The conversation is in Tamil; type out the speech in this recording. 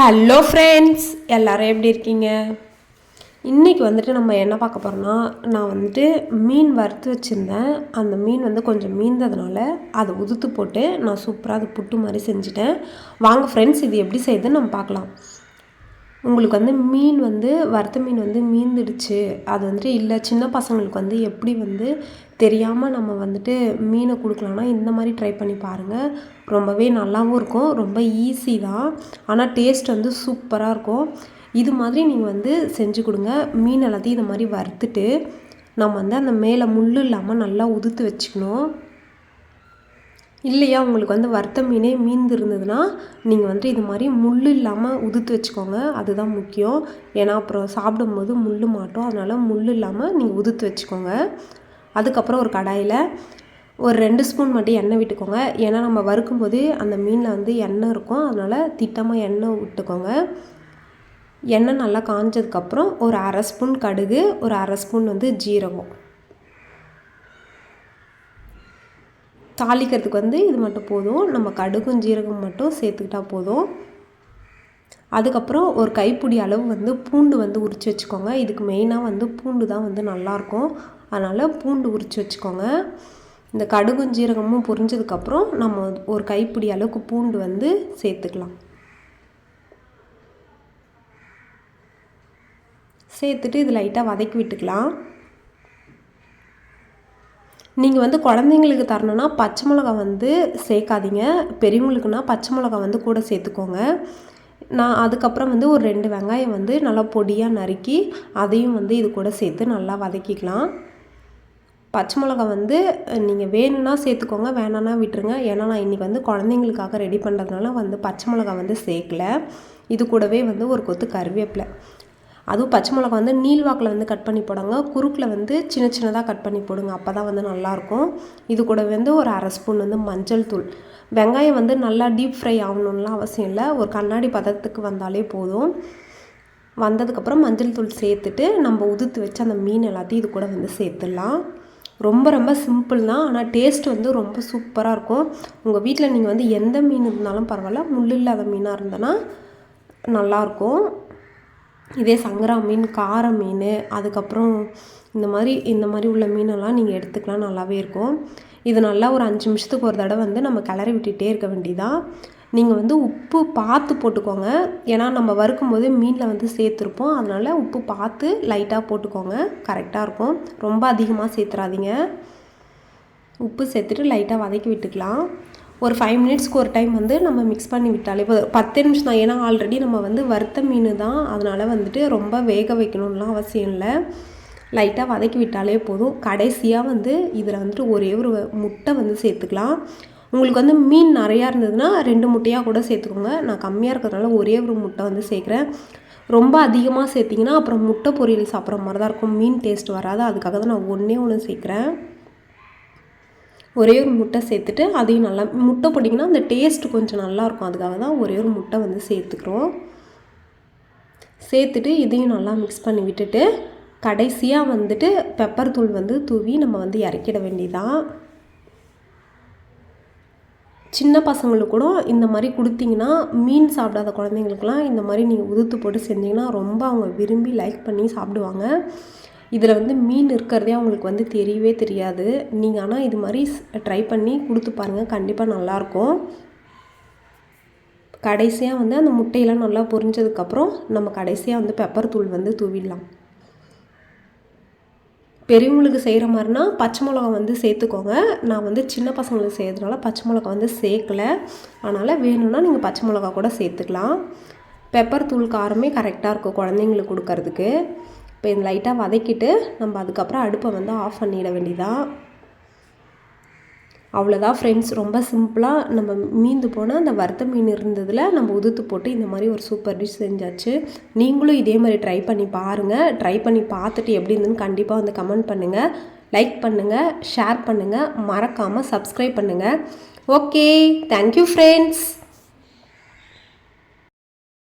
ஹலோ ஃப்ரெண்ட்ஸ் எல்லோரும் எப்படி இருக்கீங்க? இன்றைக்கி வந்துட்டு நம்ம என்ன பார்க்க போகிறோம்னா நான் வந்துட்டு மீன் வறுத்து வச்சுருந்தேன். அந்த மீன் வந்து கொஞ்சம் மீந்ததுனால அதை உதுத்து போட்டு நான் சூப்பராக அது புட்டு மாதிரி செஞ்சுட்டேன். வாங்க ஃப்ரெண்ட்ஸ் இது எப்படி செய்யுதுன்னு நம்ம பார்க்கலாம். உங்களுக்கு வந்து மீன் வந்து வறுத்த மீன் வந்து மீந்துடுச்சு. அது வந்துட்டு இல்லை சின்ன பசங்களுக்கு வந்து எப்படி வந்து தெரியாமல் நம்ம வந்துட்டு மீனை கொடுக்கலான்னா இந்த மாதிரி ட்ரை பண்ணி பாருங்கள் ரொம்பவே நல்லாவும் இருக்கும். ரொம்ப ஈஸி தான். ஆனால் டேஸ்ட் வந்து சூப்பராக இருக்கும். இது மாதிரி நீங்கள் வந்து செஞ்சு கொடுங்க. மீன் எல்லாத்தையும் இது மாதிரி வறுத்துட்டு நம்ம வந்து அந்த மேலே முள் இல்லாமல் நல்லா உதுத்து வச்சுக்கணும். இல்லையா உங்களுக்கு வந்து வறுத்த மீனே மீந்து இருந்ததுன்னா நீங்கள் வந்துட்டு இது மாதிரி முள் இல்லாமல் உதுத்து வச்சுக்கோங்க. அதுதான் முக்கியம். ஏன்னா அப்புறம் சாப்பிடும்போது முள் மாட்டோம். அதனால் முள் இல்லாமல் நீங்கள் உதுத்து வச்சுக்கோங்க. அதுக்கப்புறம் ஒரு கடாயில் ஒரு ரெண்டு ஸ்பூன் மட்டும் எண்ணெய் விட்டுக்கோங்க. ஏன்னா நம்ம வறுக்கும்போது அந்த மீனில் வந்து எண்ணெய் இருக்கும். அதனால் திட்டமாக எண்ணெய் விட்டுக்கோங்க. எண்ணெய் நல்லா காஞ்சதுக்கப்புறம் ஒரு அரை ஸ்பூன் கடுகு ஒரு அரை ஸ்பூன் வந்து ஜீரகம். தாளிக்கிறதுக்கு வந்து இது மட்டும் போதும். நம்ம கடுகும் ஜீரகம் மட்டும் சேர்த்துக்கிட்டா போதும். அதுக்கப்புறம் ஒரு கைப்பிடி அளவு வந்து பூண்டு வந்து உரித்து வச்சுக்கோங்க. இதுக்கு மெயினாக வந்து பூண்டு தான் வந்து நல்லாயிருக்கும் அதனால் பூண்டு உரித்து வச்சுக்கோங்க. இந்த கடுகும் ஜீரகமும் பொரிஞ்சதுக்கப்புறம் நம்ம ஒரு கைப்பிடி அளவுக்கு பூண்டு வந்து சேர்த்துக்கலாம். சேர்த்துட்டு இது லைட்டாக வதக்கி விட்டுக்கலாம். நீங்கள் வந்து குழந்தைங்களுக்கு தரணுன்னா பச்சை மிளகா வந்து சேர்க்காதீங்க. பெரியவங்களுக்குன்னா பச்சை மிளகா வந்து கூட சேர்த்துக்கோங்க. நான் அதுக்கப்புறம் வந்து ஒரு ரெண்டு வெங்காயம் வந்து நல்லா பொடியாக நறுக்கி அதையும் வந்து இது கூட சேர்த்து நல்லா வதக்கிக்கலாம். பச்சை மிளகா வந்து நீங்கள் வேணும்னா சேர்த்துக்கோங்க வேணான்னா விட்டுருங்க. ஏன்னா நான் இன்றைக்கி வந்து குழந்தைங்களுக்காக ரெடி பண்ணுறதுனால வந்து பச்சை மிளகா வந்து சேர்க்கல. இது கூடவே வந்து ஒரு கொத்து கருவேப்பிலை. அதுவும் பச்சை மிளகா வந்து நீள்வாக்கில் வந்து கட் பண்ணி போடுங்க. குறுக்கில் வந்து சின்ன சின்னதாக கட் பண்ணி போடுங்க. அப்போ தான் வந்து நல்லாயிருக்கும். இது கூட வந்து ஒரு அரை ஸ்பூன் வந்து மஞ்சள் தூள். வெங்காயம் வந்து நல்லா டீப் ஃப்ரை ஆகணும்லாம் அவசியம் இல்லை. ஒரு கண்ணாடி பதத்துக்கு வந்தாலே போதும். வந்ததுக்கப்புறம் மஞ்சள் தூள் சேர்த்துட்டு நம்ம உதுத்து வச்சு அந்த மீன் எல்லாத்தையும் இது கூட வந்து சேர்த்துடலாம். ரொம்ப ரொம்ப சிம்பிள் தான். ஆனால் டேஸ்ட் வந்து ரொம்ப சூப்பராக இருக்கும். உங்கள் வீட்டில் நீங்கள் வந்து எந்த மீன் இருந்தாலும் பரவாயில்ல. முள் இல்லாத மீனாக இருந்தனா நல்லாயிருக்கும். இதே சங்கரா மீன் கார மீன் அதுக்கப்புறம் இந்த மாதிரி இந்த மாதிரி உள்ள மீனெல்லாம் நீங்கள் எடுத்துக்கலாம் நல்லாவே இருக்கும். இது நல்லா ஒரு அஞ்சு நிமிஷத்துக்கு ஒரு தடவை வந்து நம்ம கிளறி விட்டுகிட்டே இருக்க வேண்டியதான் நீங்கள் வந்து உப்பு பார்த்து போட்டுக்கோங்க. ஏன்னா நம்ம வறுக்கும்போது மீனில் வந்து சேர்த்துருப்போம். அதனால் உப்பு பார்த்து லைட்டாக போட்டுக்கோங்க. கரெக்டாக இருக்கும். ரொம்ப அதிகமாக சேர்த்துறாதீங்க உப்பு சேர்த்துட்டு லைட்டாக வதக்கி விட்டுக்கலாம். ஒரு ஃபைவ் மினிட்ஸ்க்கு ஒரு டைம் வந்து நம்ம மிக்ஸ் பண்ணி விட்டாலே இப்போ பத்து நிமிஷம் தான். ஏன்னா ஆல்ரெடி நம்ம வந்து வறுத்த மீன் தான். அதனால் வந்துட்டு ரொம்ப வேக வைக்கணும்லாம் அவசியம் இல்லை. லைட்டாக வதக்கி விட்டாலே போதும். கடைசியாக வந்து இதில் வந்துட்டு ஒரே ஒரு முட்டை வந்து சேர்த்துக்கலாம். உங்களுக்கு வந்து மீன் நிறையா இருந்ததுன்னா ரெண்டு முட்டையாக கூட சேர்த்துக்கோங்க. நான் கம்மியாக இருக்கிறதுனால ஒரே ஒரு முட்டை வந்து சேர்க்குறேன். ரொம்ப அதிகமாக சேர்த்திங்கன்னா அப்புறம் முட்டை பொரியல் சாப்பிட்ற மாதிரி தான் இருக்கும். மீன் டேஸ்ட் வராது. அதுக்காக தான் நான் ஒன்றே ஒன்று சேர்க்குறேன். ஒரே ஒரு முட்டை சேர்த்துட்டு அதையும் நல்லா முட்டை போட்டிங்கன்னா அந்த டேஸ்ட் கொஞ்சம் நல்லாயிருக்கும். அதுக்காக தான் ஒரே ஒரு முட்டை வந்து சேர்த்துக்கிறோம். சேர்த்துட்டு இதையும் நல்லா மிக்ஸ் பண்ணி விட்டுட்டு கடைசியாக வந்துட்டு பெப்பர் தூள் வந்து தூவி நம்ம வந்து இறக்கிட வேண்டியதான் சின்ன பசங்களுக்கு கூட இந்த மாதிரி கொடுத்தீங்கன்னா மீன் சாப்பிடாத குழந்தைங்களுக்குலாம் இந்த மாதிரி நீங்கள் உதுத்து போட்டு செஞ்சிங்கன்னா ரொம்ப அவங்க விரும்பி லைக் பண்ணி சாப்பிடுவாங்க. இதில் வந்து மீன் இருக்கிறதே அவங்களுக்கு வந்து தெரியவே தெரியாது. நீங்கள் ஆனால் இது மாதிரி ட்ரை பண்ணி கொடுத்து பாருங்கள் கண்டிப்பாக நல்லாயிருக்கும். கடைசியாக வந்து அந்த முட்டையெல்லாம் நல்லா பொரிஞ்சதுக்கப்புறம் நம்ம கடைசியாக வந்து பெப்பர் தூள் வந்து தூவிடலாம். பெரியவங்களுக்கு செய்கிற மாதிரினா பச்சை மிளகா வந்து சேர்த்துக்கோங்க. நான் வந்து சின்ன பசங்களுக்கு செய்கிறதுனால பச்சை மிளகா வந்து சேர்க்கல. அதனால் வேணும்னா நீங்கள் பச்சை மிளகா கூட சேர்த்துக்கலாம். பெப்பர் தூள் காரமே கரெக்டாக இருக்கும் குழந்தைங்களுக்கு கொடுக்கறதுக்கு. இப்போ இந்த லைட்டாக வதக்கிட்டு நம்ம அதுக்கப்புறம் அடுப்பை வந்து ஆஃப் பண்ணிட வேண்டியதான் அவ்வளோதான் ஃப்ரெண்ட்ஸ் ரொம்ப சிம்பிளாக நம்ம மீந்து போனால் அந்த வறுத்த மீன் இருந்ததில் நம்ம உதுத்து போட்டு இந்த மாதிரி ஒரு சூப்பர் டிஷ் செஞ்சாச்சு. நீங்களும் இதே மாதிரி ட்ரை பண்ணி பாருங்கள் ட்ரை பண்ணி பார்த்துட்டு எப்படி இருந்துன்னு கண்டிப்பாக வந்து கமெண்ட் பண்ணுங்கள் லைக் பண்ணுங்கள் ஷேர் பண்ணுங்கள் மறக்காமல் சப்ஸ்கிரைப் பண்ணுங்கள் ஓகே தேங்க்யூ ஃப்ரெண்ட்ஸ்